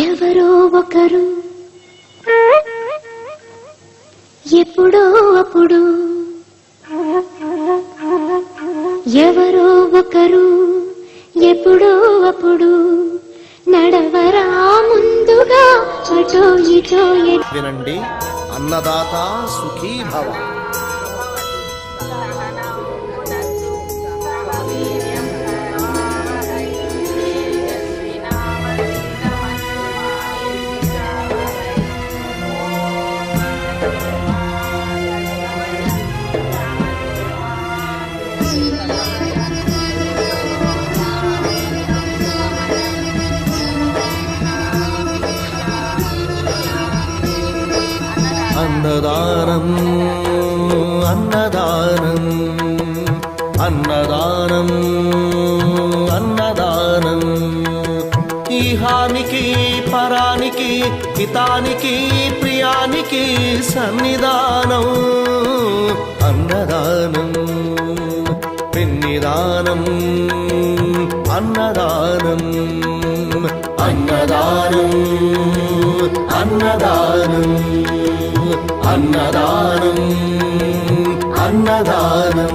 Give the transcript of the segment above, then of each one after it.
ఎవరో ఒకరు. ఎప్పుడో అప్పుడు. ఎవరో ఒకరు. ఎప్పుడో అప్పుడు. నడవరా ముందుగా. అటో ఇటో వినండి. అన్నదాత సుఖీ భవ అన్నదానం అన్నదానం అన్నదానం అన్నదానం. ఈహానికి పరానికి హితానికి ప్రియానికి సన్నిధానం అన్నదానం పెన్నిదానం అన్నదానం అన్నదానం అన్నదానం అన్నదానం అన్నదానం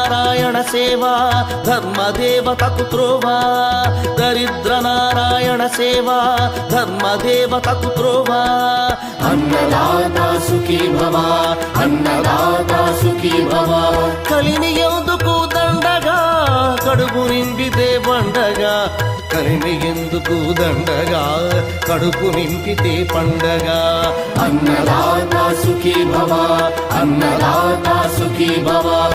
సేవ ధర్మదేవతకు త్రోవా దరిద్ర నారాయణ సేవ ధర్మదేవతకు త్రోవా అన్నదాత సుఖీ భవ అన్నదాత సుఖీ భవ. కలిని ఎందుకు దండగా కడుపు నింపితే పండగా. కలిమి ఎందుకు దండగా కడుపు నింపితే పండగ. అన్నదాత సుఖీ భవ అన్నదాత సుఖీ భవ.